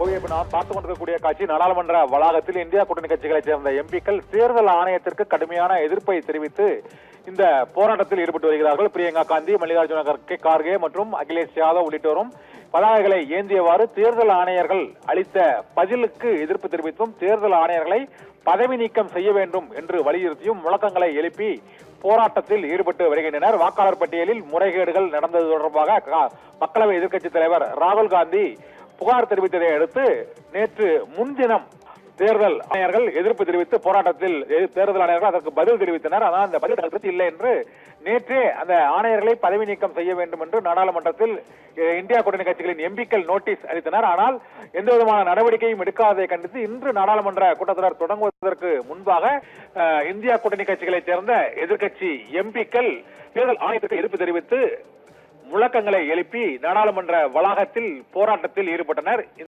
போய் இப்ப நாம் பார்த்து கொண்டிருக்கக்கூடிய காட்சி நாடாளுமன்ற வளாகத்தில் இந்தியா கூட்டணி கட்சிகளைச் சேர்ந்த எம்பிக்கள் தேர்தல் ஆணையத்திற்கு கடுமையான எதிர்ப்பை தெரிவித்து இந்த போராட்டத்தில் ஈடுபட்டு வருகிறார்கள். பிரியங்கா காந்தி மல்லிகார்ஜுன கர்கே கார்கே மற்றும் அகிலேஷ் யாதவ் உள்ளிட்டோரும் பதாகைகளை ஏந்தியவாறு தேர்தல் ஆணையர்கள் அளித்த பதிலுக்கு எதிர்ப்பு தெரிவித்தும் தேர்தல் ஆணையர்களை பதவி நீக்கம் செய்ய வேண்டும் என்று வலியுறுத்தியும் முழக்கங்களை எழுப்பி போராட்டத்தில் ஈடுபட்டு வருகின்றனர். வாக்காளர் பட்டியலில் முறைகேடுகள் நடந்தது தொடர்பாக கா- மக்களவை எதிர்க்கட்சித் தலைவர் ராகுல் காந்தி புகார் தெரிவித்ததை அடுத்து நேற்று முன்தினம் தேர்தல் ஆணையர்கள் எதிர்ப்பு தெரிவித்து போராட்டத்தில் தேர்தல் ஆணையர்கள் அதற்கு பதில் தெரிவித்தனர். ஆனால் அந்த பதில் அதற்கு இல்லை என்று நேற்றே அந்த ஆணையர்களை பதவி நீக்கம் செய்ய வேண்டும் என்று நாடாளுமன்றத்தில் இந்தியா கூட்டணி கட்சிகளின் எம்பிக்கள் நோட்டீஸ் அளித்தனர். ஆனால் எந்த விதமான நடவடிக்கையும் எடுக்காததை கண்டித்து இன்று நாடாளுமன்ற கூட்டத்தொடர் தொடங்குவதற்கு முன்பாக இந்தியா கூட்டணி கட்சிகளைச் சேர்ந்த எதிர்க்கட்சி எம்பிக்கள் தேர்தல் ஆணையத்திற்கு எதிர்ப்பு தெரிவித்து முழக்கங்களை எழுப்பி நாடாளுமன்ற வளாகத்தில் போராட்டத்தில் ஈடுபட்டனர்.